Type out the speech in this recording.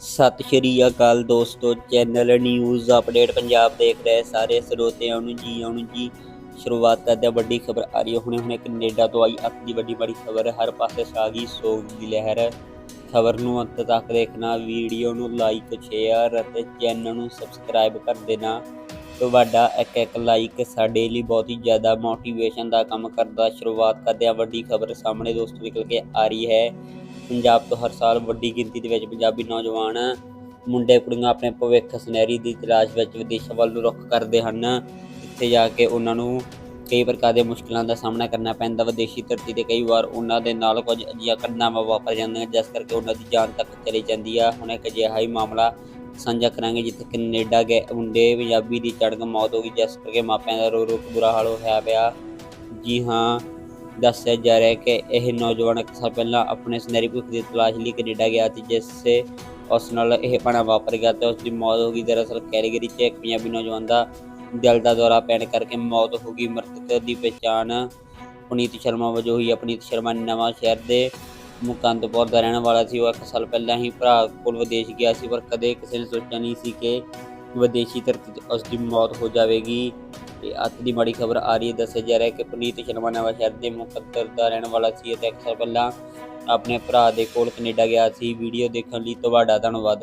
ਸਤਿ ਸ਼੍ਰੀ ਅਕਾਲ ਦੋਸਤੋ, channel news update Punjab ਦੇਖ ਰਹੇ ਸਾਰੇ ਸਰੋਤਿਆਂ ਨੂੰ ਜੀ ਆਉਣ ਜੀ। ਸ਼ੁਰੂਆਤ ਕਰਦੇ ਹਾਂ ਵੱਡੀ ਖਬਰ ਆ ਰਹੀ ਹੈ। ਹੁਣੇ ਹੁਣੇ ਕੈਨੇਡਾ ਤੋਂ ਆਈ ਅੱਤ ਦੀ ਵੱਡੀ ਵੱਡੀ ਖਬਰ। ਹਰ ਪਾਸੇ ਛਾ ਗਈ ਸੋਗ ਦੀ ਲਹਿਰ। ਖਬਰ ਨੂੰ ਅੰਤ ਤੱਕ ਦੇਖਣਾ, ਵੀਡੀਓ ਨੂੰ ਲਾਈਕ ਸ਼ੇਅਰ ਅਤੇ ਚੈਨਲ ਨੂੰ ਸਬਸਕ੍ਰਾਈਬ ਕਰ ਦੇਣਾ। ਤੁਹਾਡਾ ਇੱਕ ਇੱਕ ਲਾਈਕ ਸਾਡੇ ਲਈ ਬਹੁਤ ਹੀ ਜ਼ਿਆਦਾ ਮੋਟੀਵੇਸ਼ਨ ਦਾ ਕੰਮ ਕਰਦਾ। ਸ਼ੁਰੂਆਤ ਕਰਦੇ ਹਾਂ ਵੱਡੀ ਖਬਰ ਸਾਹਮਣੇ ਦੋਸਤੋ, ਨਿਕਲ ਕੇ ਆ ਰਹੀ ਹੈ। ਪੰਜਾਬ ਤੋਂ ਹਰ ਸਾਲ ਵੱਡੀ ਗਿਣਤੀ ਦੇ ਵਿੱਚ ਪੰਜਾਬੀ ਨੌਜਵਾਨ ਮੁੰਡੇ ਕੁੜੀਆਂ ਆਪਣੇ ਭਵਿੱਖ ਸੁਨਹਿਰੀ ਦੀ ਤਲਾਸ਼ ਵਿੱਚ ਵਿਦੇਸ਼ਾਂ ਵੱਲ ਨੂੰ ਰੁੱਖ ਕਰਦੇ ਹਨ। ਜਿੱਥੇ ਜਾ ਕੇ ਉਹਨਾਂ ਨੂੰ ਕਈ ਪ੍ਰਕਾਰ ਦੇ ਮੁਸ਼ਕਲਾਂ ਦਾ ਸਾਹਮਣਾ ਕਰਨਾ ਪੈਂਦਾ। ਵਿਦੇਸ਼ੀ ਧਰਤੀ ਤੇ ਕਈ ਵਾਰ ਉਹਨਾਂ ਦੇ ਨਾਲ ਕੁਝ ਅਜਿਹੀਆਂ ਘਟਨਾਵਾਂ ਵਾਪਰ ਜਾਂਦੀਆਂ ਜਿਸ ਕਰਕੇ ਉਹਨਾਂ ਦੀ ਜਾਨ ਤੱਕ ਚਲੀ ਜਾਂਦੀ ਆ। ਹੁਣ ਇੱਕ ਅਜਿਹਾ ਹੀ ਮਾਮਲਾ ਸਾਂਝਾ ਕਰਾਂਗੇ, ਜਿੱਥੇ ਕੈਨੇਡਾ ਗਏ ਮੁੰਡੇ ਪੰਜਾਬੀ ਦੀ ਚੜ੍ਹ ਕੇ ਮੌਤ ਹੋ ਗਈ। ਜਿਸ ਕਰਕੇ ਮਾਪਿਆਂ ਦਾ ਰੋ ਰੋ ਬੁਰਾ ਹਾਲ ਹੋਇਆ ਪਿਆ। ਜੀ ਹਾਂ ਦੱਸਿਆ ਜਾ ਰਿਹਾ ਹੈ ਕਿ ਇਹ ਨੌਜਵਾਨ ਇੱਕ ਸਾਲ ਪਹਿਲਾਂ ਆਪਣੇ ਸੁਨਹਿਰੀ ਭਵਿੱਖ ਦੀ ਤਲਾਸ਼ ਲਈ ਕੈਨੇਡਾ ਗਿਆ ਸੀ ਜਿਸ ਸੇ ਉਸ ਨਾਲ ਇਹ ਪਾਣਾ ਵਾਪਰ ਗਿਆ ਤੇ ਉਸ ਦੀ ਮੌਤ ਹੋ ਗਈ। ਦਰਅਸਲ ਕੈਲਗਰੀ 'ਚ ਇੱਕ ਪੰਜਾਬੀ ਨੌਜਵਾਨ ਦਾ ਦਿਲ ਦਾ ਦੌਰਾ ਪੈਣ ਕਰਕੇ ਮੌਤ ਹੋ ਗਈ। ਮ੍ਰਿਤਕ ਦੀ ਪਛਾਣ ਪੁਨੀਤ ਸ਼ਰਮਾ ਵਜੋਂ ਹੋਈ ਅਪਨੀਤ ਸ਼ਰਮਾ ਨਵਾਂ ਸ਼ਹਿਰ ਦੇ ਮੁਕੰਦਪੁਰ ਦਾ ਰਹਿਣ ਵਾਲਾ ਸੀ। ਉਹ ਇੱਕ ਸਾਲ ਪਹਿਲਾਂ ਹੀ ਭਰਾ ਕੋਲ ਵਿਦੇਸ਼ ਗਿਆ ਸੀ, ਪਰ ਕਦੇ ਕਿਸੇ ਨੇ ਸੋਚਿਆ ਨਹੀਂ ਸੀ ਕਿ ਵਿਦੇਸ਼ੀ ਧਰਤੀ 'ਤੇ ਉਸ ਦੀ ਮੌਤ ਹੋ ਜਾਵੇਗੀ। ਇਹ ਅੱਤ ਦੀ ਮਾੜੀ ਖਬਰ ਆ ਰਹੀ ਹੈ, ਦੱਸਿਆ ਜਾ ਰਿਹਾ ਹੈ ਕਿ ਪੁਨੀਤ ਸ਼ਰਮਾ ਨਵਾਂ ਸ਼ਹਿਰ ਦੇ ਮੁਕੱਦਰ ਦਾ ਰਹਿਣ ਵਾਲਾ ਸੀ ਅਤੇ ਅਕਸਰ ਪਹਿਲਾਂ ਆਪਣੇ ਭਰਾ ਦੇ ਕੋਲ ਕੈਨੇਡਾ ਗਿਆ ਸੀ। ਵੀਡੀਓ ਦੇਖਣ ਲਈ ਤੁਹਾਡਾ ਧੰਨਵਾਦ।